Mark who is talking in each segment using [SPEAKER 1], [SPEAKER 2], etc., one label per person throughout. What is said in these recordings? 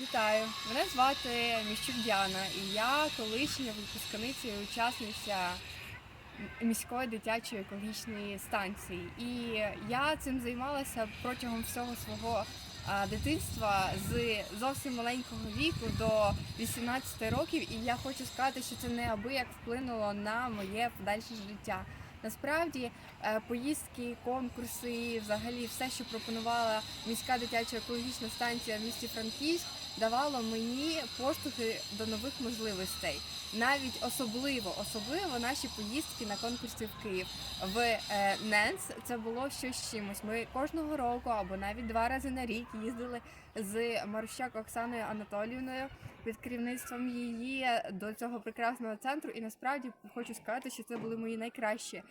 [SPEAKER 1] Вітаю, мене звати Міщук Діана, і я колишня випускниця і учасниця міської дитячої екологічної станції. І я цим займалася протягом всього свого дитинства з зовсім маленького віку до 18 років. І я хочу сказати, що це неабияк вплинуло на моє подальше життя. Насправді е, поїздки, конкурси, взагалі все, що пропонувала міська дитяча екологічна станція в місті Франківськ, давало мені поштовхи до нових можливостей. Навіть особливо, особливо наші поїздки на конкурси в Київ в е, НЕНС. Це було щось чимось. Ми кожного року або навіть два рази на рік їздили з Марущак Оксаною Анатоліївною під керівництвом її до цього прекрасного центру. І насправді хочу сказати, що це були мої найкращі е,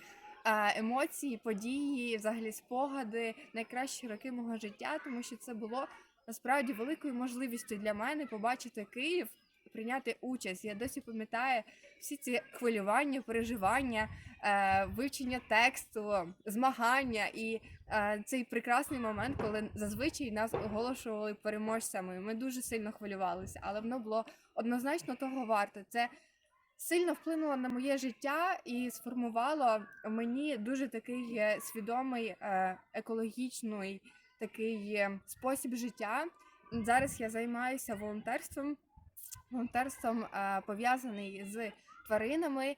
[SPEAKER 1] емоції, події, взагалі спогади, найкращі роки мого життя, тому що це було насправді великою можливістю для мене побачити Київ. Прийняти участь. Я досі пам'ятаю всі ці хвилювання, переживання, е, вивчення тексту, змагання і е, цей прекрасний момент, коли зазвичай нас оголошували переможцями. Ми дуже сильно хвилювалися, але воно було однозначно того варте. Це сильно вплинуло на моє життя і сформувало мені дуже такий е, свідомий е, екологічний такий е, спосіб життя. Зараз я займаюся волонтерством. Волонтерством пов'язаний з тваринами,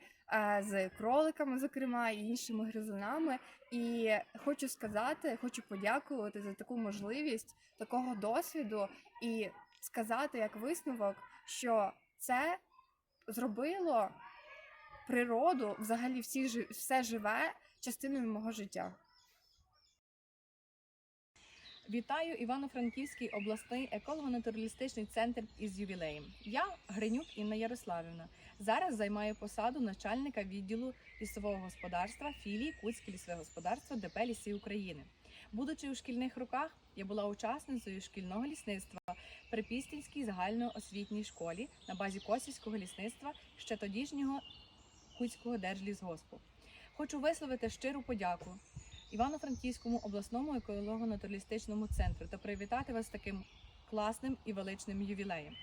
[SPEAKER 1] з кроликами, зокрема, і іншими гризунами. І хочу сказати, хочу подякувати за таку можливість, такого досвіду, і сказати як висновок, що це зробило природу, взагалі всі все живе частиною мого життя.
[SPEAKER 2] Вітаю Івано-Франківський обласний еколого-натуралістичний центр із ювілеєм. Я Гринюк Інна Ярославівна. Зараз займаю посаду начальника відділу лісового господарства філії Куцьке лісове господарство ДП Ліси України. Будучи у шкільних роках, я була учасницею шкільного лісництва при Пістинській загальноосвітній школі на базі Косівського лісництва ще тодішнього Куцького держлісгоспу. Хочу висловити щиру подяку Івано-Франківському обласному еколого-натуралістичному центру та привітати вас з таким класним і величним ювілеєм.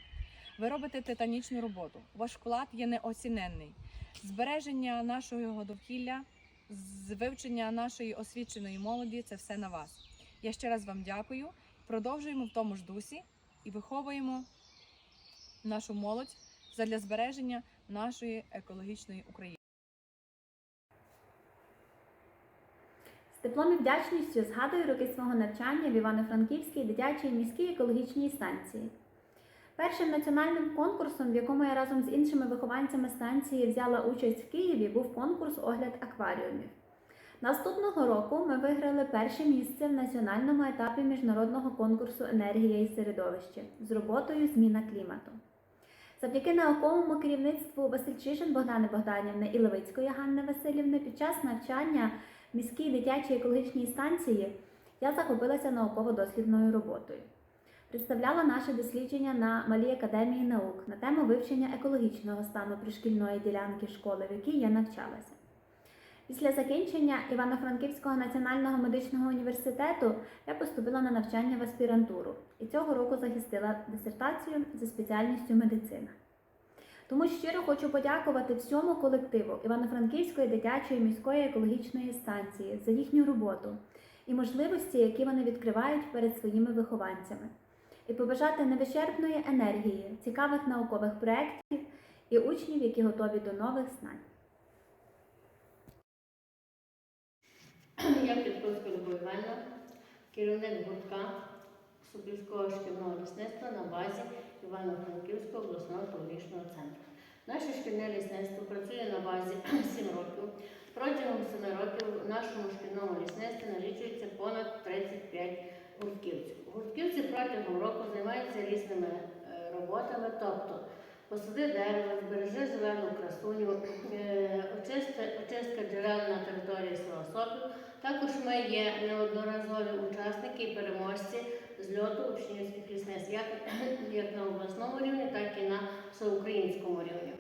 [SPEAKER 2] Ви робите титанічну роботу. Ваш вклад є неоціненний. Збереження нашого довкілля, з вивчення нашої освіченої молоді це все на вас. Я ще раз вам дякую. Продовжуємо в тому ж дусі і виховуємо нашу молодь задля збереження нашої екологічної України.
[SPEAKER 3] З теплом і вдячністю згадую роки свого навчання в Івано-Франківській дитячій міській екологічній станції. Першим національним конкурсом, в якому я разом з іншими вихованцями станції взяла участь в Києві, був конкурс Огляд акваріумів. Наступного року ми виграли перше місце в національному етапі міжнародного конкурсу Енергія і середовище з роботою Зміна клімату. Завдяки науковому керівництву Васильчишин Богдани Богданівни і Левицької Ганни Васильівни під час навчання в міській дитячій екологічній станції я захопилася науково-дослідною роботою. Представляла наше дослідження на Малій академії наук на тему вивчення екологічного стану пришкільної ділянки школи, в якій я навчалася. Після закінчення Івано-Франківського національного медичного університету я поступила на навчання в аспірантуру і цього року захистила дисертацію за спеціальністю медицина. Тому щиро хочу подякувати всьому колективу Івано-Франківської дитячої міської екологічної станції за їхню роботу і можливості, які вони відкривають перед своїми вихованцями, і побажати невичерпної енергії, цікавих наукових проєктів і учнів, які готові до нових знань.
[SPEAKER 4] Я Підковська Любов керівник гуртка Супільського шкільного лісництва на базі Івано-Франківського обласного екологічного центру. Наше шкільне лісництво працює на базі 7 років. Протягом 7 років в нашому шкільному лісництві налічується понад 35 гуртківців. Гуртківці протягом року займаються різними е, роботами, тобто посади дерева, збережи зелену красуню, е, очистка, джерел на території села Сопів. Також ми є неодноразові учасники і переможці з льоту учнівських лісництв, як, як на обласному рівні, так і на всеукраїнському рівні.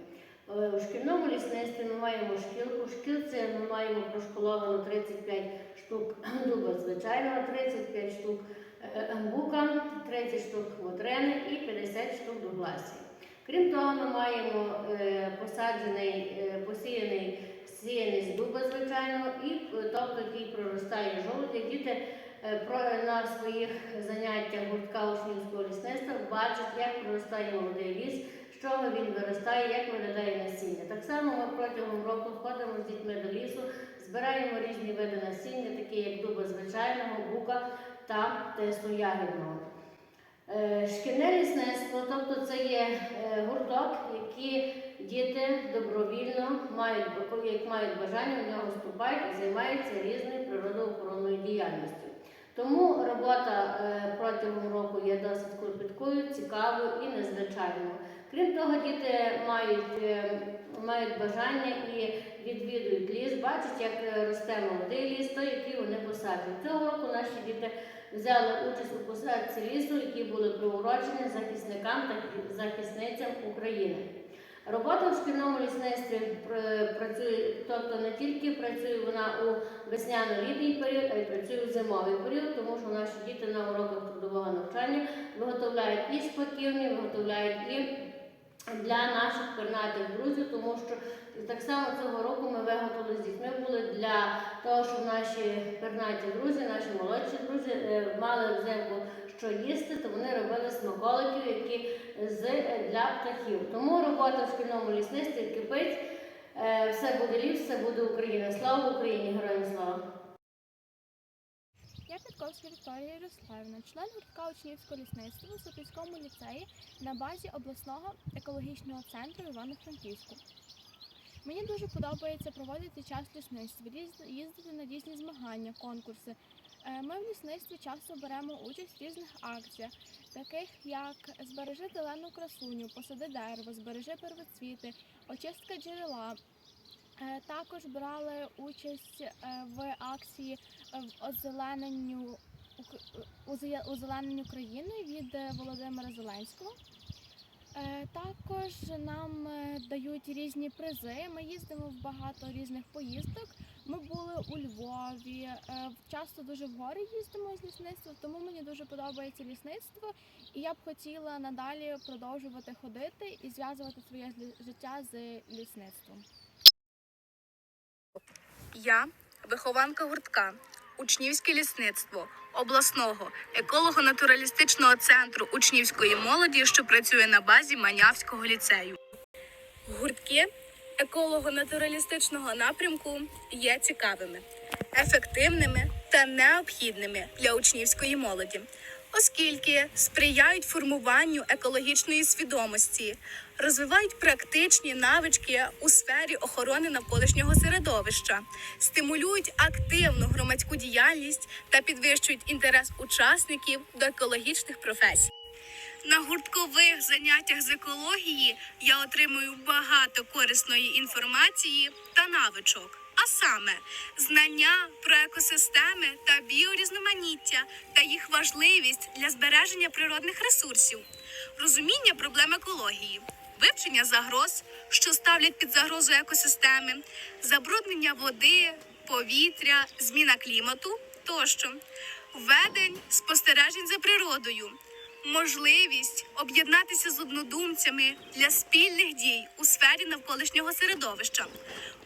[SPEAKER 4] Е, У шкільному лісництві ми маємо шкілку. Шкілці ми маємо прошколовано 35 штук дуба звичайного, 35 штук е, бука, 30 штук модрини і 50 штук дугласів. Крім того, ми маємо е, посаджений, е, посіяний сіяний з дуба, звичайно, і е, тобто який проростає жовтий. Діти е, на своїх заняттях гуртка учнівського лісництва бачать, як проростає молодий ліс, з чого він виростає, як виглядає насіння. Так само ми протягом року ходимо з дітьми до лісу, збираємо різні види насіння, такі як дуба звичайного, бука та тису ягідного. Е, Шкільне лісництво, тобто це є е, гурток, які діти добровільно мають, як мають бажання в нього вступають і займаються різною природоохоронною діяльністю. Тому робота е, протягом року є досить клопіткою, цікавою і незвичайною. Крім того, діти мають, е, мають бажання і відвідують ліс, бачать, як е, росте молодий ліс, той, який вони посаджують. Цього року наші діти взяли участь у посадці лісу, які були приурочені захисникам та захисницям України. Робота в шкільному лісництві працює, тобто не тільки працює вона у весняно-літній період, а й працює в зимовий період, тому що наші діти на уроках трудового навчання виготовляють і шпаківні, виготовляють і для наших пернатих друзів, тому що так само цього року ми виготовили з дітьми були для того, щоб наші пернаті друзі, наші молодші друзі е, мали взимку що їсти, то вони робили смаколиків, які з для птахів. Тому робота в шкільному лісництві кипить. Е, Все буде ліс, все буде Україна. Слава Україні! Героям слава!
[SPEAKER 5] Я Петковська Вікторія Ярославівна, член гуртка учнівського лісництва у Сопільському ліцеї на базі обласного екологічного центру Івано-Франківську. Мені дуже подобається проводити час в лісництві, їздити на різні змагання, конкурси. Е, Ми в лісництві часто беремо участь в різних акціях, таких як збережи зелену красуню, посади дерево, збережи первоцвіти, очистка джерела. Е, Також брали участь е, в акції е, в озелененню озелененню країни від Володимира Зеленського. Також нам дають різні призи. Ми їздимо в багато різних поїздок. Ми були у Львові, часто дуже в гори їздимо з лісництвом, тому мені дуже подобається лісництво, і я б хотіла надалі продовжувати ходити і зв'язувати своє життя з лісництвом.
[SPEAKER 6] Я вихованка гуртка, учнівське лісництво обласного еколого-натуралістичного центру учнівської молоді, що працює на базі Манявського ліцею. Гуртки еколого-натуралістичного напрямку є цікавими, ефективними та необхідними для учнівської молоді, оскільки сприяють формуванню екологічної свідомості, розвивають практичні навички у сфері охорони навколишнього середовища, стимулюють активну громадську діяльність та підвищують інтерес учасників до екологічних професій. На гурткових заняттях з екології я отримую багато корисної інформації та навичок. А саме знання про екосистеми та біорізноманіття та їх важливість для збереження природних ресурсів, розуміння проблем екології, вивчення загроз, що ставлять під загрозу екосистеми, забруднення води, повітря, зміна клімату тощо, ведень спостережень за природою, можливість об'єднатися з однодумцями для спільних дій у сфері навколишнього середовища,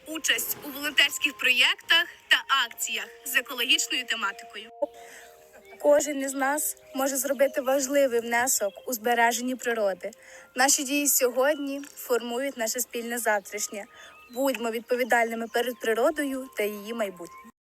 [SPEAKER 6] участь у волонтерських проєктах та акціях з екологічною тематикою. Кожен із нас може зробити важливий внесок у збереженні природи. Наші дії сьогодні формують наше спільне завтрашнє. Будьмо відповідальними перед природою та її майбутнім.